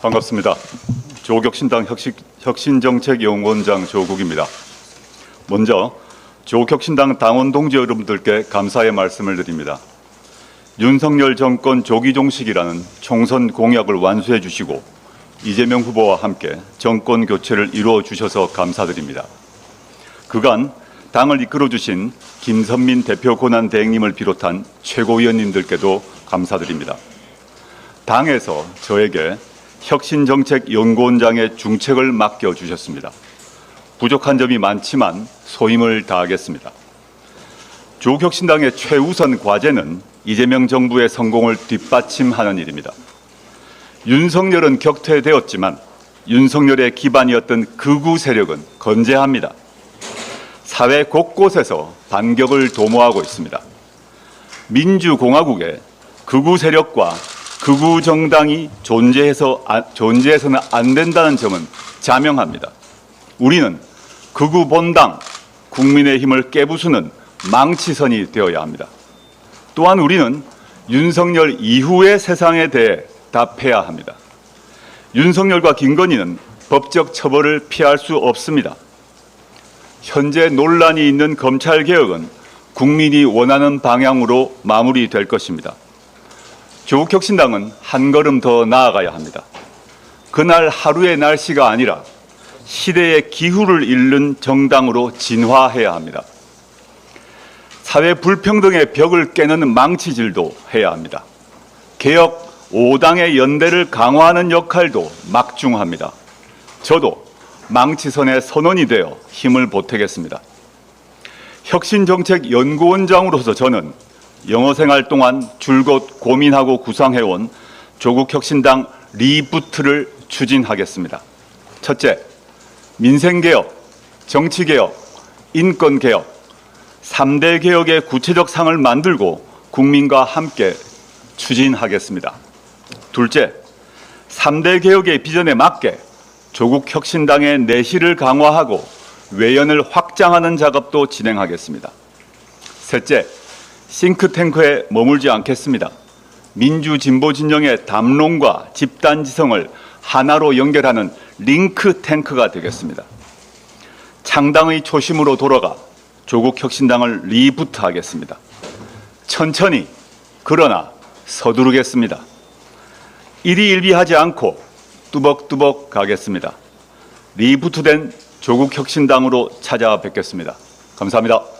반갑습니다. 조국혁신당 혁신, 혁신 정책연구원장 조국입니다. 먼저 조국혁신당 당원 동지 여러분들께 감사의 말씀을 드립니다. 윤석열 정권 조기 종식이라는 총선 공약을 완수해 주시고 이재명 후보와 함께 정권 교체를 이루어 주셔서 감사드립니다. 그간 당을 이끌어 주신 김선민 대표 권한 대행님을 비롯한 최고위원님들께도 감사드립니다. 당에서 저에게 혁신정책연구원장의 중책을 맡겨 주셨습니다. 부족한 점이 많지만 소임을 다하겠습니다. 조국혁신당의 최우선 과제는 이재명 정부의 성공을 뒷받침하는 일입니다. 윤석열은 격퇴되었지만 윤석열의 기반이었던 극우 세력은 건재합니다. 사회 곳곳에서 반격을 도모하고 있습니다. 민주공화국에 극우 세력과 극우 정당이 존재해서 아, 존재해서는 안 된다는 점은 자명합니다. 우리는 극우 본당 국민의 힘을 깨부수는 망치선이 되어야 합니다. 또한 우리는 윤석열 이후의 세상에 대해 답해야 합니다. 윤석열과 김건희는 법적 처벌을 피할 수 없습니다. 현재 논란이 있는 검찰 개혁은 국민이 원하는 방향으로 마무리될 것입니다. 조국혁신당은 한 걸음 더 나아가야 합니다. 그날 하루의 날씨가 아니라 시대의 기후를 잃는 정당으로 진화해야 합니다. 사회 불평등의 벽을 깨는 망치질도 해야 합니다. 개혁 5당의 연대를 강화하는 역할도 막중합니다. 저도 망치선의 선원이 되어 힘을 보태겠습니다. 혁신정책연구원장으로서 저는 영어 생활 동안 줄곧 고민하고 구상해온 조국 혁신당 리부트를 추진하겠습니다. 첫째, 민생개혁, 정치개혁, 인권개혁, 3대 개혁의 구체적 상을 만들고 국민과 함께 추진하겠습니다. 둘째, 3대 개혁의 비전에 맞게 조국 혁신당의 내실을 강화하고 외연을 확장하는 작업도 진행하겠습니다. 셋째, 싱크탱크에 머물지 않겠습니다. 민주 진보 진영의 담론과 집단 지성을 하나로 연결하는 링크 탱크가 되겠습니다. 창당의 초심으로 돌아가 조국 혁신당을 리부트하겠습니다. 천천히 그러나 서두르겠습니다. 일희일비하지 않고 뚜벅뚜벅 가겠습니다. 리부트된 조국 혁신당으로 찾아뵙겠습니다. 감사합니다.